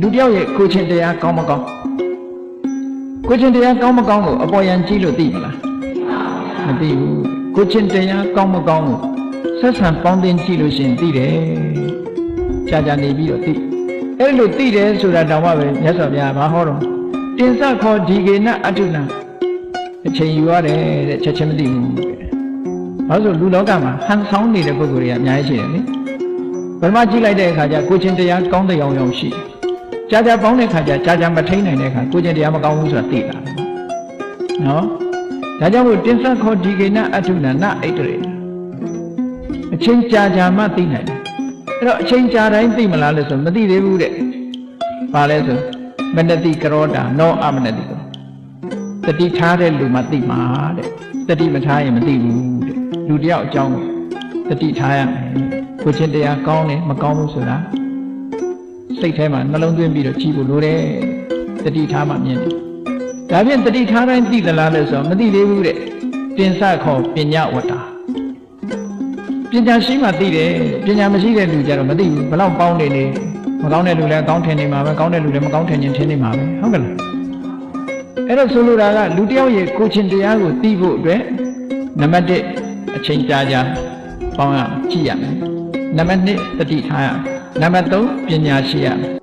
လူတစ်ယောက်ရဲ့ကိုချင်းတရားကောင်းမကောင်းကိုချင်းတရားကောင်းမကောင်းကိုအပေါ်ယံကြည့်လို့သိမလားမသိဘူးကိုချင်းတရားကောင်းမကောင်းကိုဆက်ဆံပေါင်းသင်းကြည့်လို့ရှရင်သိတယ်ကြာကြာနေပြီးတော့သိအဲ့လိုသိတယ်ဆိုတာတောင်မှပဲမြတ်စွာဘုရားမဟောတော့တင်စခေါ်ဒီကေနအထုနာအချိန်ယူရတယ်တဲ့ချက်ချင်းမသိဘူးတဲ့ဘာလို့ဆိုလူလောကမှာဟန်ဆောင်နေတဲ့ပုဂ္ဂိုလ်တွေကအများကြီးရှိတယ်လေဘယ်မှာကြည့်လိုက်တဲ့အခါကျကိုချင်းတရားကောင်းတဲ့အောင်အောင်ရှိတယ် ကြာကြာပေါင်းတဲ့ခါကျကြာကြာမထိန်နိုင်တဲ့ခါကိုကျင်တရားမကောင်းဘူးဆိုတာသိတာနော်ဒါကြောင့်မို့တင်ဆက်ခေါ်ဒီကိနအထုနာနဣတရေအချင်းကြာကြာမှသိနိုင်တယ်အဲ့တော့အချင်းကြာတိုင်းသိမလားလို့ဆိုမသိသေးဘူးတဲ့ဘာလဲဆိုမနတိကရောတာနောအမနတိကောတတိထားတဲ့လူမှသိမှာတဲ့တတိမထားရင်မသိဘူးတဲ့လူတယောက်အကြောင်းတတိထားရမယ်ကိုချင်းတရားကောင်းတယ်မကောင်းဘူးဆိုတာ စိတ်ထဲမှာနှလုံးသွင်းပြီးတော့ကြည့်ဖို့လိုတယ်တတိထားမှမြင်တယ်ဒါဖြင့်တတိထားတိုင်းသိသလားလဲဆိုတော့မသိသေးဘူးတဲ့တင်စခေါ်ပညာဝတ္တာပညာရှိမှသိတယ်ပညာမရှိတဲ့လူကြတော့မသိဘူးဘလောက်ပေါင်းနေနေမကောင်းတဲ့လူလည်းကောင်းထင်နေမှာပဲကောင်းတဲ့လူလည်းမကောင်းထင်ရင်ထင်နေမှာပဲဟုတ်ကဲ့လားအဲ့တော့ဆိုလိုတာကလူတစ်ယောက်ရဲ့ကိုယ်ချင်းတရားကိုသိဖို့အတွက်နံပါတ်1အချိန်ကြာကြာပေါင်းရမယ်ကြည့်ရမယ်နံပါတ်2တတိထားရမယ် နံပါတ်3ပညာရှိရမယ်